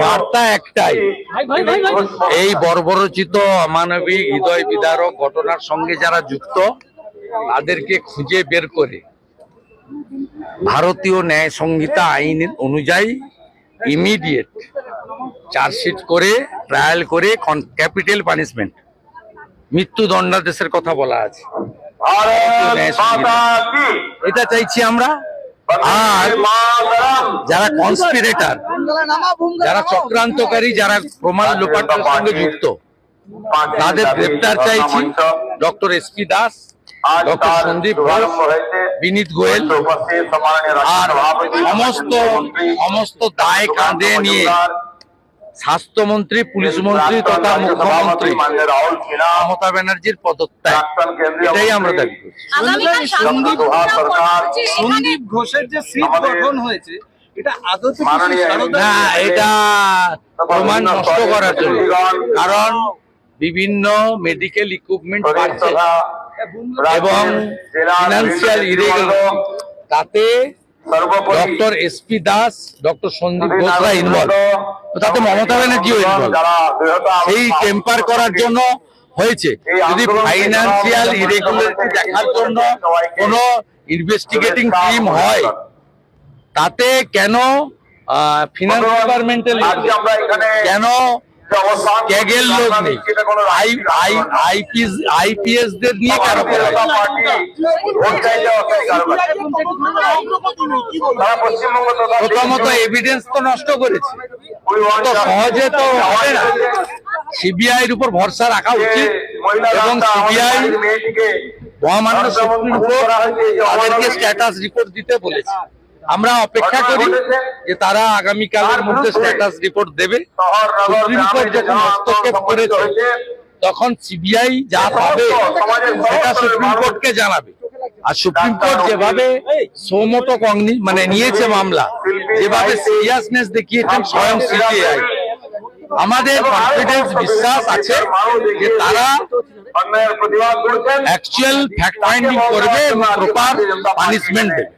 বার্তা একটাই। এই বর্বরচিত অমানবিক হৃদয় বিদারক ঘটনার সঙ্গে যারা যুক্ত তাদেরকে খুঁজে বের করে। ভারতীয় ন্যায় সংহিতা আইন অনুযায়ী ইমিডিয়েট চার্জশিট করে ট্রায়াল করে ক্যাপিটাল পানিশমেন্ট মৃত্যু দণ্ডাদেশের কথা বলা আছে। এটা চাইছি আমরা। আর যারা কনস্পিরেটার যারা চক্রান্তকারী যারা প্রমাণ লোপাটের সঙ্গে যুক্ত তাদের গ্রেপ্তার চাইছি doctor S P Das doctor Sandip Ghosh Binit Goyal আর সমস্ত সমস্ত দায় কাঁধে নিয়ে স্বাস্থ্যমন্ত্রী পুলিশ মন্ত্রী তথা মুখ্যমন্ত্রী মমতা ব্যানার্জির পদত্যাগ। এটাই আমরা দাবি করছি। সন্দীপ ঘোষের যে সিট গঠন হয়েছে এটা আদতে কি মাননীয় সারদা- না এটা প্রমাণ নষ্ট করার জন্য। কারণ বিভিন্ন মেডিকেল ইকুইপমেন্ট পাচ্ছে এবং ফিনান্সিয়াল ইরেগুলার তাতে doctor S P Das doctor Sandip ঘোষরা involve তাতে মমতা ব্যানার্জিও ইনভলভ সেই টেম্পার করার জন্য হয়েছে। যদি ফাইন্যান্সিয়াল ইরেগুলারিটি দেখার জন্য কোনো ইনভেস্টিগেটিং টিম হয় তাতে কেন ফিনান্স ডিপার্টমেন্টের কেন ক্যাগের লোক নেই? আই আই আইপিএস আইপিএস দের নিয়ে কেন প্রথমত এভিডেন্স তো নষ্ট করেছে। তো সহজে তো হবে না। সিবিআই এর উপর ভরসা রাখা উচিত এবং সিবিআই মহামান্য সুপ্রিম কোর্ট তাদেরকে স্ট্যাটাস রিপোর্ট দিতে বলেছে। আমরা অপেক্ষা করি যে তারা আগামীকালের মধ্যে স্ট্যাটাস রিপোর্ট দেবে। সুপ্রিম কোর্ট যখন হস্তক্ষেপ করেছে তখন সিবিআই যা পাবে সেটা সুপ্রিম কোর্টকে জানাবে। আর সুপ্রিম কোর্ট যেভাবে সৌমত কংনি মানে নিয়েছে মামলা যেভাবে সিরিয়াসনেস দেখিয়েছেন স্বয়ং সিবিআই। আমাদের কনফিডেন্স বিশ্বাস আছে যে তারা অ্যাকচুয়াল ফ্যাক্ট ফাইন্ডিং করবে এবং প্রপার পানিশমেন্ট দেবে।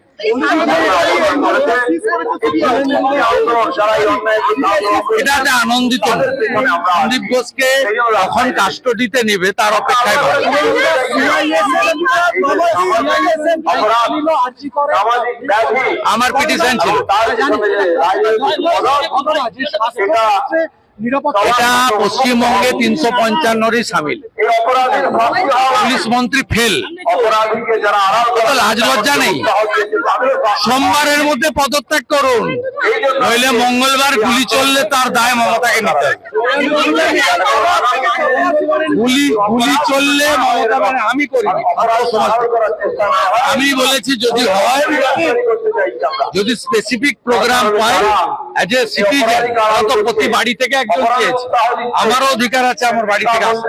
এটা একটা আনন্দিত। সন্দীপ ঘোষকে কখন কাস্টডিতে নেবে তার অপেক্ষায় আমার পিটিশন ছিল। এটা পশ্চিমবঙ্গে তিনশো পঞ্চান্নরই সামিল। পুলিশ মন্ত্রী ফেল। অপরাধীকে যারা আড়াল তো লাজ লজ্জা নেই সোমবারের মধ্যে পদত্যাগ করুন। নইলে মঙ্গলবার গুলি চললে তার দায় মমতাকে নিতে গুলি গুলি চললে মমতা ব্যানার্জি আমি করিনি। আমি বলেছি যদি হয় যদি স্পেসিফিক প্রোগ্রাম পাই অ্যাজ এ সিটিজেন তো প্রতি বাড়ি থেকে একজন পেয়েছে আমারও অধিকার আছে আমার বাড়ি থেকে আসতে।